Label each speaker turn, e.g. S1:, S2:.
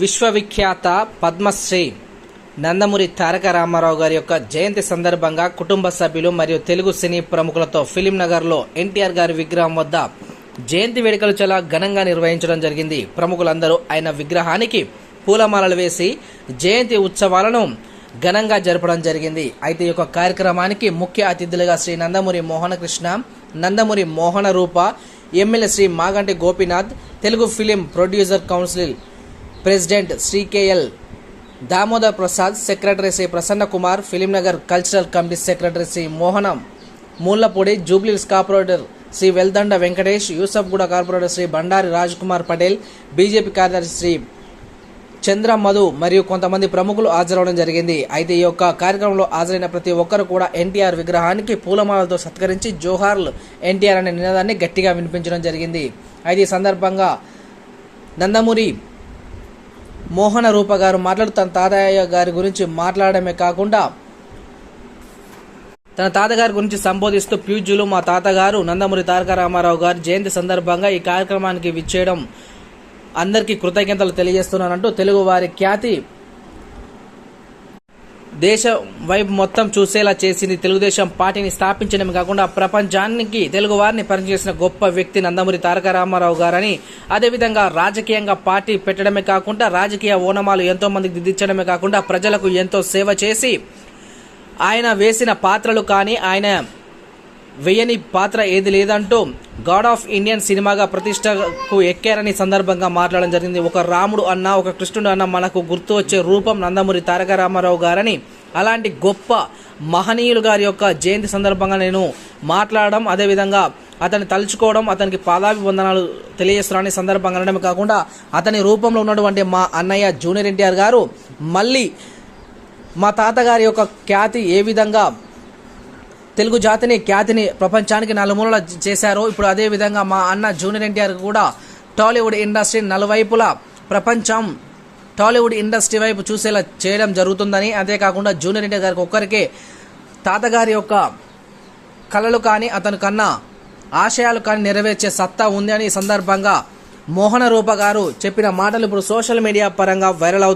S1: విశ్వవిఖ్యాత పద్మశ్రీ నందమూరి తారక రామారావు గారి యొక్క జయంతి సందర్భంగా కుటుంబ సభ్యులు మరియు తెలుగు సినీ ప్రముఖులతో ఫిలిం నగర్లో ఎన్టీఆర్ గారి విగ్రహం వద్ద జయంతి వేడుకలు చాలా ఘనంగా నిర్వహించడం జరిగింది. ప్రముఖులందరూ ఆయన విగ్రహానికి పూలమాలలు వేసి జయంతి ఉత్సవాలను ఘనంగా జరపడం జరిగింది. అయితే ఈ యొక్క కార్యక్రమానికి ముఖ్య అతిథులుగా Shri Nandamuri Mohanakrishna Nandamuri Mohana Rupa MLA Shri Maganti Gopinath Telugu film producer council president Shri K L Damodar Prasad secretary Shri Prasanna Kumar cultural committee secretary Shri Mohanam Mulapudi జూబ్లీస్ corporator Shri Veldanda Venkatesh Yousufguda corporator Shri Bandari Raj Kumar Patel BJP కార్యదర్శి శ్రీ చంద్ర మధు మరియు కొంతమంది ప్రముఖులు హాజరవడం జరిగింది. అయితే ఈ యొక్క కార్యక్రమంలో హాజరైన ప్రతి ఒక్కరు కూడా ఎన్టీఆర్ విగ్రహానికి పూలమాలతో సత్కరించి జోహార్లు ఎన్టీఆర్ అనే నినాదాన్ని గట్టిగా వినిపించడం జరిగింది. అయితే ఈ సందర్భంగా నందమూరి మోహన రూప గారు మాట్లాడుతూ తన తాతయ్య గారి గురించి మాట్లాడమే కాకుండా తన తాతగారి గురించి సంబోధిస్తూ ప్యూజ్యులు మా తాతగారు నందమూరి తారక రామారావు గారి జయంతి సందర్భంగా ఈ కార్యక్రమానికి విచ్చేయడం అందరికీ కృతజ్ఞతలు తెలియజేస్తున్నానంటూ తెలుగువారి ఖ్యాతి దేశ వైపు మొత్తం చూసేలా చేసింది తెలుగుదేశం పార్టీని స్థాపించడమే కాకుండా ప్రపంచానికి తెలుగు వారిని పరిచయం గొప్ప వ్యక్తి నందమూరి తారక రామారావు గారని అదేవిధంగా రాజకీయంగా పార్టీ పెట్టడమే కాకుండా రాజకీయ ఓనమాలు ఎంతో మందికి దిద్దించడమే కాకుండా ప్రజలకు ఎంతో సేవ చేసి ఆయన వేసిన పాత్రలు కానీ ఆయన వేయని పాత్ర ఏది లేదంటూ గాడ్ ఆఫ్ ఇండియన్ సినిమాగా ప్రతిష్టకు ఎక్కారని సందర్భంగా మాట్లాడడం జరిగింది. ఒక రాముడు అన్న ఒక కృష్ణుడు అన్న మనకు గుర్తు వచ్చే రూపం నందమూరి తారక రామారావు గారని అలాంటి గొప్ప మహనీయులు గారి యొక్క జయంతి సందర్భంగా నేను మాట్లాడడం అదేవిధంగా అతన్ని తలుచుకోవడం అతనికి పాదాభివందనాలు తెలియజేస్తున్నానని సందర్భంగా అనడమే కాకుండా అతని రూపంలో ఉన్నటువంటి మా అన్నయ్య జూనియర్ ఎన్టీఆర్ గారు మళ్ళీ మా తాతగారి యొక్క ఖ్యాతి ఏ విధంగా తెలుగు జాతిని ఖ్యాతిని ప్రపంచానికి నలుమూలల చేశారు. ఇప్పుడు అదే విధంగా మా అన్న జూనియర్ ఎన్టీఆర్ కూడా టాలీవుడ్ ఇండస్ట్రీ నలువైపులా ప్రపంచం టాలీవుడ్ ఇండస్ట్రీ వైపు చూసేలా చేయడం జరుగుతుందని. అంతేకాకుండా జూనియర్ ఎన్టీఆర్ గారికి ఒక్కరికే తాతగారి యొక్క కళలు కానీ అతను కన్నా ఆశయాలు కానీ నెరవేర్చే సత్తా ఉంది అని ఈ సందర్భంగా మోహన రూప గారు చెప్పిన మాటలు ఇప్పుడు సోషల్ మీడియా పరంగా వైరల్ అవుతుంది